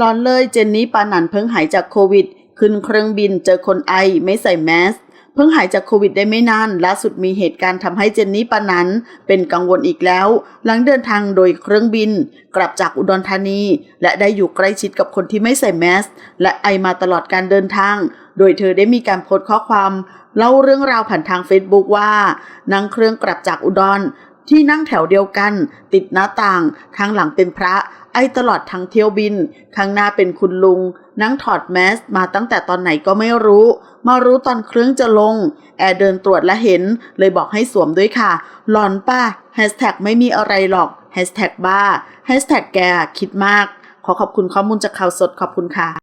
ร้อนเลยเจนนี่ปานันเพิ่งหายจากโควิด ขึ้นเครื่องบินเจอคนไอไม่ใส่แมสเพิ่งหายจากโควิดได้ไม่นานล่าสุดมีเหตุการณ์ทำให้เจนนี่ปานันเป็นกังวลอีกแล้ว หลังเดินทางโดยเครื่องบิน กลับจากอุดรธานี และได้อยู่ใกล้ชิดกับคนที่ไม่ใส่แมสและไอมาตลอดการเดินทาง โดยเธอได้มีการโพสต์ข้อความเล่าเรื่องราวผ่านทางเฟซบุ๊กว่านั่งเครื่องกลับจากอุดร ที่นั่งแถวเดียวกัน ติดหน้าต่างข้างหลังเป็นพระ ไอตลอดทั้งเที่ยวบินข้างหน้าเป็นคุณลุง นั่งถอดแมสมาตั้งแต่ตอนไหนก็ไม่รู้ มารู้ตอนเครื่องจะลง แอร์เดินตรวจและเห็น เลยบอกให้สวมด้วยค่ะ หลอนป้าแฮชแท็กไม่มีอะไรหรอกแฮชแท็กบ้าแฮชแท็กแกคิดมาก ขอขอบคุณข้อมูลจากข่าวสดขอบคุณค่ะ